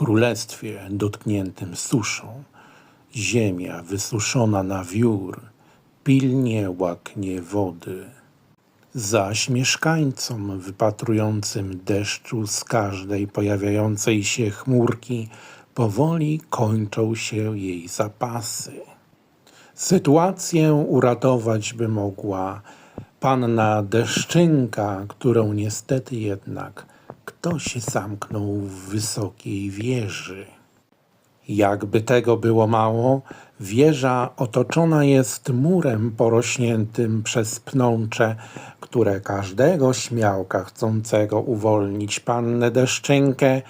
królestwie dotkniętym suszą, ziemia wysuszona na wiór, pilnie łaknie wody. Zaś mieszkańcom wypatrującym deszczu z każdej pojawiającej się chmurki powoli kończą się jej zapasy. Sytuację uratować by mogła panna Deszczynka, którą niestety jednak ktoś zamknął w wysokiej wieży. Jakby tego było mało, wieża otoczona jest murem porośniętym przez pnącze, które każdego śmiałka chcącego uwolnić pannę Deszczynkę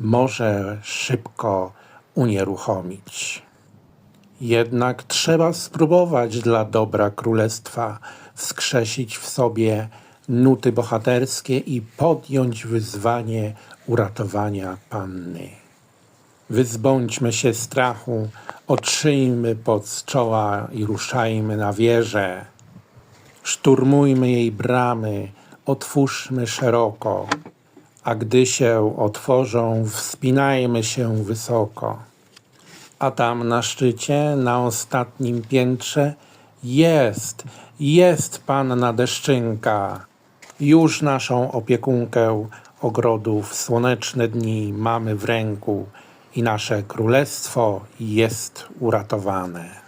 może szybko unieruchomić. Jednak trzeba spróbować dla dobra królestwa wskrzesić w sobie nuty bohaterskie i podjąć wyzwanie uratowania panny. Wyzbądźmy się strachu, otrzyjmy pod czoła i ruszajmy na wieżę. Szturmujmy jej bramy, otwórzmy szeroko, a gdy się otworzą, wspinajmy się wysoko. A tam na szczycie, na ostatnim piętrze, jest, jest panna Deszczynka. Już naszą opiekunkę ogrodów słoneczne dni mamy w ręku i nasze królestwo jest uratowane.